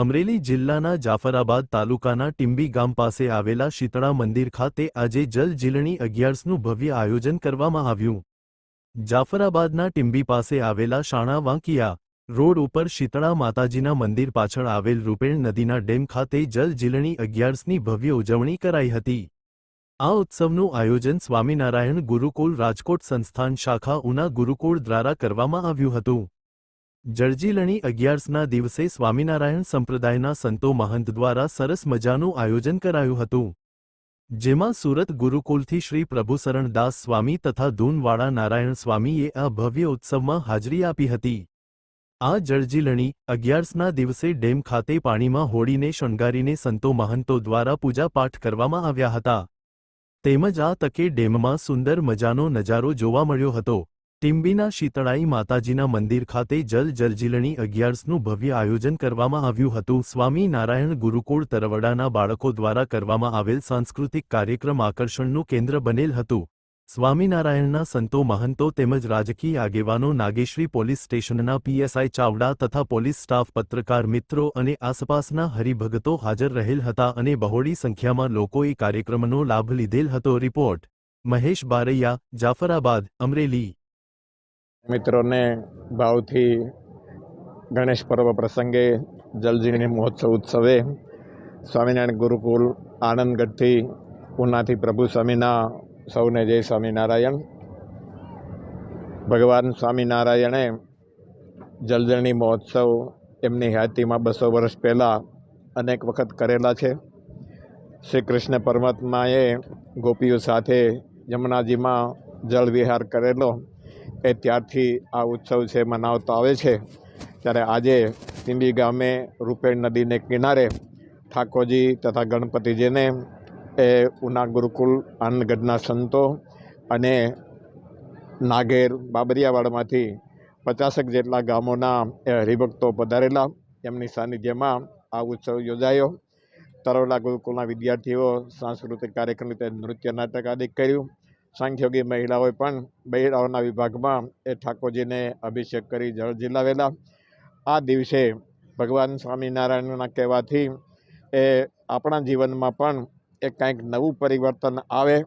અમરેલી જિલ્લાના જાફરાબાદ તાલુકાના ટિંબી ગામ પાસે આવેલા શીતળા મંદિર ખાતે આજે જલ જીલણી અગિયારસનું ભવ્ય આયોજન કરવામાં આવ્યું. જાફરાબાદના ટીંબી પાસે આવેલા શાણા વાંકિયા રોડ ઉપર શીતળા માતાજીના મંદિર પાછળ આવેલ રૂપેણ નદીના ડેમ ખાતે જલ જીલણી અગિયારસની ભવ્ય ઉજવણી કરાઈ હતી. આ ઉત્સવનું આયોજન સ્વામિનારાયણ ગુરુકુળ રાજકોટ સંસ્થાન શાખા ઉના ગુરુકુળ દ્વારા કરવામાં આવ્યું હતું. જળજીલણી અગિયારસના દિવસે સ્વામિનારાયણ સંપ્રદાયના સંતો મહંત દ્વારા સરસ મજાનું આયોજન કરાયું હતું. જેમાં સુરત ગુરુકુલથી શ્રી પ્રભુસરણ દાસ સ્વામી તથા ધૂનવાળા નારાયણ સ્વામીએ આ ભવ્ય ઉત્સવમાં હાજરી આપી હતી. આ જળજીલણી અગિયારસના દિવસે ડેમ ખાતે પાણીમાં હોડીને શણગારીને સંતો મહંતો દ્વારા પૂજાપાઠ કરવામાં આવ્યા હતા. તેમજ આ તકે ડેમમાં સુંદર મજાનો નજારો જોવા મળ્યો હતો. ટિંબીના શીતળાઈ માતાજીના મંદિર ખાતે જલ જલજીલણી અગિયારસનું ભવ્ય આયોજન કરવામાં આવ્યું હતું. સ્વામી નારાયણ ગુરુકુળ તરવડાના બાળકો દ્વારા કરવામાં આવેલ સાંસ્કૃતિક કાર્યક્રમ આકર્ષણનું કેન્દ્ર બનેલ હતું. સ્વામિનારાયણના સંતો, મહંતો તેમજ રાજકીય આગેવાનો, નાગેશ્રી પોલીસ સ્ટેશનના પીએસઆઈ ચાવડા તથા પોલીસ સ્ટાફ, પત્રકાર, મિત્રો અને આસપાસના હરિભગતો હાજર રહેલ હતા અને બહોળી સંખ્યામાં લોકોએ કાર્યક્રમનો લાભ લીધેલ હતો. રિપોર્ટ, મહેશ બારૈયા, જાફરાબાદ, અમરેલી. મિત્રોને ભાવથી ગણેશ પર્વ પ્રસંગે જલજીણી મહોત્સવ ઉત્સવે. સ્વામિનારાયણ ગુરુકુલ આનંદગઢથી ઉનાથી પ્રભુ સ્વામીના, સૌને જય સ્વામિનારાયણ. ભગવાન સ્વામિનારાયણે જલજરણી મહોત્સવ એમની હયાતીમાં બસો વર્ષ પહેલાં અનેક વખત કરેલા છે. શ્રી કૃષ્ણ પરમાત્માએ ગોપીઓ સાથે યમુનાજીમાં જળ વિહાર કરેલો. એ ત્યારથી આ ઉત્સવ છે મનાવતો આવે છે. ત્યારે આજે તિંડી ગામે રૂપેણ નદીને કિનારે ઠાકોરજી તથા ગણપતિજીને એ ઉના ગુરુકુલ આનંદગઢના સંતો અને નાગેર બાબરિયાવાડમાંથી પચાસક જેટલા ગામોના હરિભક્તો પધારેલા. એમની સાનિધ્યમાં આ ઉત્સવ યોજાયો. તરોલા ગુરુકુલના વિદ્યાર્થીઓ સાંસ્કૃતિક કાર્યક્રમ રીતે નૃત્ય નાટક આદિ કર્યું. સાંખ્યોગી મહિલાઓએ પણ બહેરાઓના વિભાગમાં એ ઠાકોરજીને અભિષેક કરી જળ ઝીલાવેલા આ દિવસે ભગવાન સ્વામિનારાયણના કહેવાથી એ આપણા જીવનમાં પણ એ કાંઈક નવું પરિવર્તન આવે.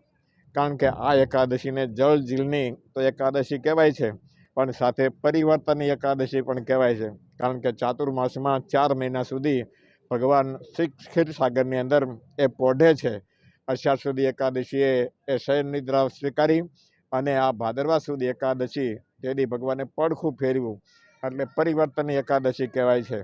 કારણ કે આ એકાદશીને જળ ઝીલની તો એકાદશી કહેવાય છે, પણ સાથે પરિવર્તનની એકાદશી પણ કહેવાય છે. કારણ કે ચાતુર્માસમાં ચાર મહિના સુધી ભગવાન શ્રી ક્ષીરસાગરની અંદર એ પોઢે છે. અષાઢ એકાદશીએ એ શયન નિદ્રા સ્વીકારી અને આ ભાદરવા સુધી એકાદશી તેની ભગવાને પડખું ફેરવ્યું. એટલે પરિવર્તનની એકાદશી કહેવાય છે.